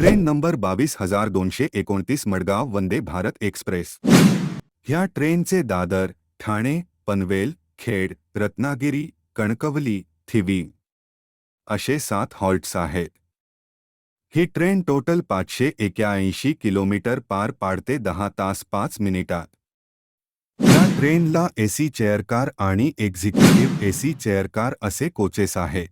Train number बावीस हजार दोनशे एकोणतीस मडगाव वंदे भारत एक्सप्रेस. ह्या ट्रेनचे दादर ठाणे पनवेल खेड रत्नागिरी कणकवली थिवी. असे सात हॉल्ट्स आहेत. ही ट्रेन टोटल पाचशे एक्याऐंशी किलोमीटर पार पाडते दहा तास पाच मिनिटात. या ट्रेनला एसी चेअरकार आणि एक्झिक्युटिव्ह एसी चेअरकार असे कोचेस आहेत.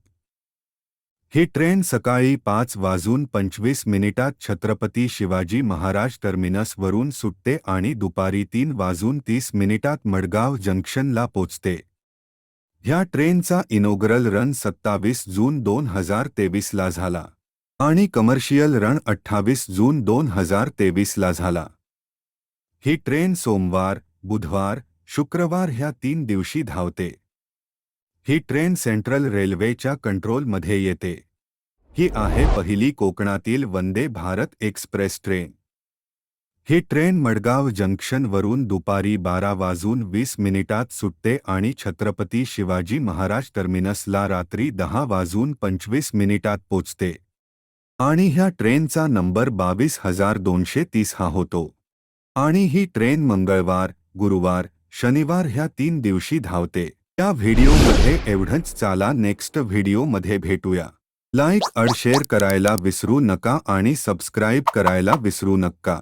ही ट्रेन सकाळी पाच वाजून पंचवीस मिनिटात छत्रपती शिवाजी महाराज टर्मिनसवरून सुटते आणि दुपारी तीन वाजून तीस मिनिटात मडगाव जंक्शनला पोचते. ह्या ट्रेनचा इनोग्रल रन सत्तावीस जून दोन हजार तेवीसला झाला आणि कमर्शियल रन अठ्ठावीस जून दोन हजार तेवीसला झाला. ही ट्रेन सोमवार बुधवार शुक्रवार ह्या तीन दिवशी धावते. ही ट्रेन सेंट्रल रेल्वेच्या कंट्रोलमध्ये येते. ही आहे पहिली कोकणातील वंदे भारत एक्सप्रेस ट्रेन. ही ट्रेन मडगाव जंक्शनवरून दुपारी बारा वाजून वीस मिनिटात सुटते आणि छत्रपती शिवाजी महाराज टर्मिनसला रात्री दहा वाजून पंचवीस मिनिटात पोचते. आणि ह्या ट्रेनचा नंबर बावीस हजार दोनशे तीस हा होतो. आणि ही ट्रेन मंगळवार गुरुवार शनिवार ह्या तीन दिवशी धावते. या व्हिडिओमध्ये एवढंच. चाला नेक्स्ट व्हिडिओमध्ये भेटूया. लाईक अड शेअर करायला विसरू नका आणि सबस्क्राईब करायला विसरू नका.